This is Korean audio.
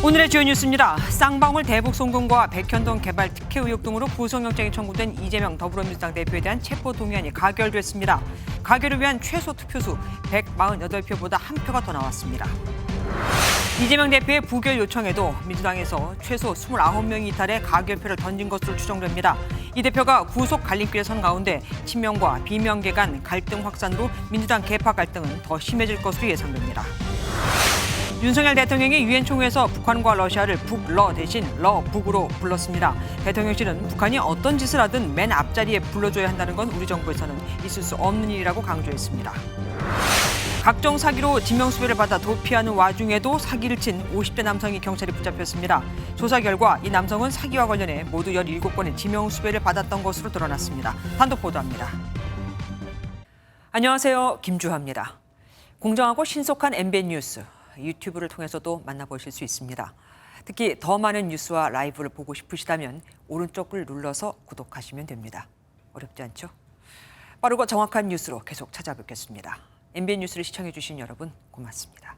오늘의 주요 뉴스입니다. 쌍방울 대북 송금과 백현동 개발 특혜 의혹 등으로 구속영장이 청구된 이재명 더불어민주당 대표에 대한 체포 동의안이 가결됐습니다. 가결을 위한 최소 투표수 148표보다 한 표가 더 나왔습니다. 이재명 대표의 부결 요청에도 민주당에서 최소 29명이 이탈해 가결표를 던진 것으로 추정됩니다. 이 대표가 구속 갈림길에 선 가운데 친명과 비명계 간 갈등 확산으로 민주당 개파 갈등은 더 심해질 것으로 예상됩니다. 윤석열 대통령이 유엔 총회에서 북한과 러시아를 북러 대신 러북으로 불렀습니다. 대통령실은 북한이 어떤 짓을 하든 맨 앞자리에 불러줘야 한다는 건 우리 정부에서는 있을 수 없는 일이라고 강조했습니다. 각종 사기로 지명수배를 받아 도피하는 와중에도 사기를 친 50대 남성이 경찰에 붙잡혔습니다. 조사 결과 이 남성은 사기와 관련해 모두 17건의 지명수배를 받았던 것으로 드러났습니다. 단독 보도합니다. 안녕하세요. 김주하입니다. 공정하고 신속한 MBN 뉴스 유튜브를 통해서도 만나보실 수 있습니다. 특히 더 많은 뉴스와 라이브를 보고 싶으시다면 오른쪽을 눌러서 구독하시면 됩니다. 어렵지 않죠? 빠르고 정확한 뉴스로 계속 찾아뵙겠습니다. MBN 뉴스를 시청해 주신 여러분 고맙습니다.